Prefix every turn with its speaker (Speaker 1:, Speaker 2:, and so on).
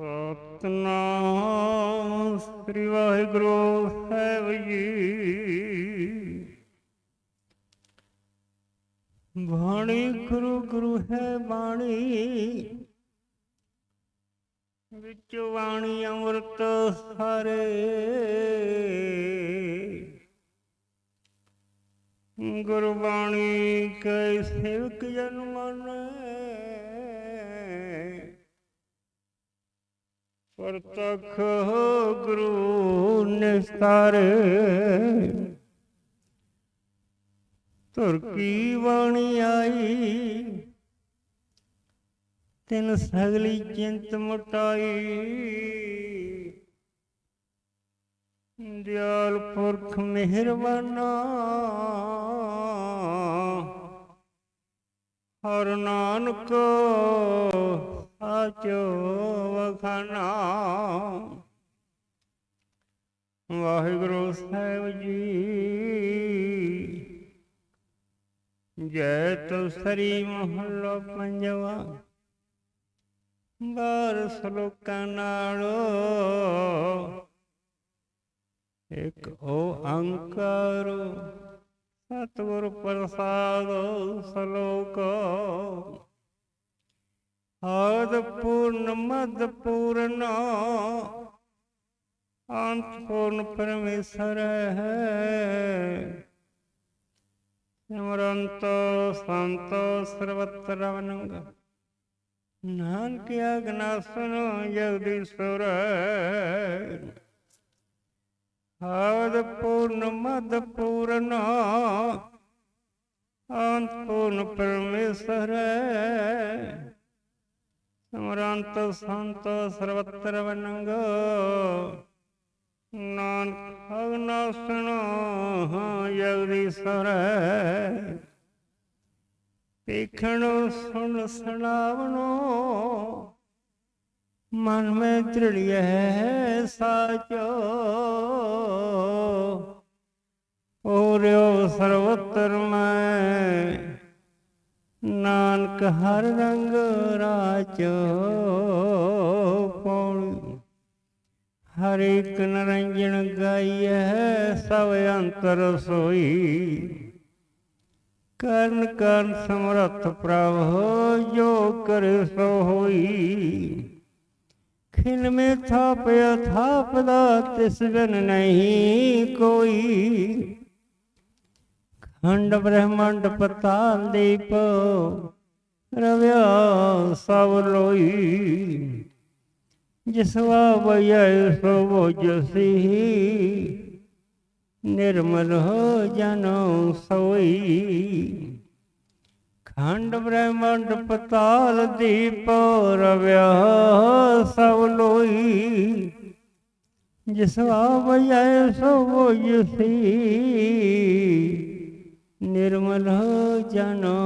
Speaker 1: ਸਤਨਾਮ ਸ੍ਰੀ ਵਾਹਿਗੁਰੂ, ਸਾਹਿਬ ਜੀ। ਬਾਣੀ ਗੁਰੂ ਗੁਰੂ ਹੈ ਬਾਣੀ। ਵਿੱਚ ਬਾਣੀ ਅੰਮ੍ਰਿਤ ਸਾਰੇ। ਗੁਰਬਾਣੀ ਕੈ ਸੇਵਕ ਜਨ ਮਨੈ। ਪ੍ਰਤਖ ਗੁਰੂ ਨਿਸਤਾਰੇ ਤੁਰ ਕੀ ਬਾਣੀ ਆਈ? ਤਿਨ ਸਗਲੀ ਚਿੰਤ ਮਟਾਈ। ਦਿਆਲ ਪੁਰਖ ਮਿਹਰਬਾਨਾ। ਹਰ ਨਾਨਕ ਸਾਚੋ ਵਖਾਨਾ ਵਾਹਿਗੁਰੂ ਸਾਹਿਬ ਜੀ, ਜੈ ਤੁਸਰੀ ਮਹੱਲਾ ਪੰਜਵਾ। ਬਾਰ ਸਲੋਕਾਂ ਨਾਲੋਂ ਇਕ ਓੰਕਾਰ ਸਤਿਗੁਰ ਪ੍ਰਸਾਦ, ਸਲੋਕ। ਆਦ ਪੂਰਨ ਮਦ ਪੂਰਨ ਅੰਤ ਪੂਰਨ ਪਰਮੇਸ਼ਰ ਹੈ। ਸਿਮਰੰਤ ਸੰਤ ਸਰਵਤਰ ਰਵਨੰਗ ਨਾਨਕ ਅਗਨਾਸਨ ਜਗਦੀਸ਼ਵਰ। ਆਦ ਪੂਰਨ ਮਦ ਪੂਰਨ ਅੰਤ ਪੂਰਨ ਪਰਮੇਸ਼ਰ ਸਮਰੰਤ ਸੰਤ ਸਰਵਤਰ ਵਨੰਗ। ਨਾਨਕ ਅਗਨਾਸਨ ਜਗਦੀਸ਼ਵਰ ਦੇਖਣ ਸੁਣ ਸੁਣਾਵਣੋ। ਮਨ ਮੈਂ ਦ੍ਰਿੜਿਐ ਸਾਚੋ। ਓਰਿਓ ਸਰਵਤਰ ਮੈਂ। ਨਾਨਕ ਹਰ ਰੰਗ ਰਾ ਚ ਪੌੜੀ ਹਰ ਇੱਕ ਨਰੰਜਨ ਗਾਈਐ, ਸਭ ਅੰਤਰ ਸੋਈ। ਕਰਨ ਕਰਨ ਸਮਰੱਥ ਪ੍ਰਭ, ਜੋ ਕਰੇ ਸੋ ਹੋਈ। ਖਿਨ ਮੇ ਥਾਪਿਆ ਥਾਪਦਾ ਤਿਸ ਬਿਨ ਨਹੀਂ ਕੋਈ। ਖੰਡ ਬ੍ਰਹਮੰਡ ਪਤਾਲ ਦੀਪ ਰਵਿਆ ਸਭ ਲੋਈ। ਜਿਸਵਾ ਬਈਐ ਸੋ ਬੁਝਸੀ ਨਿਰਮਲ ਹੋ ਜਨੋ ਸੋਈ। ਖੰਡ ਬ੍ਰਹਮੰਡ ਪਤਾਲ ਦੀਪ ਰਵਿਆ ਸਭ ਲੋਈ। ਜਿਸਵਾ ਆਵੈ ਸੋ ਬੁਝਸੀ ਨਿਰਮਲ ਹੋ ਜਨੋ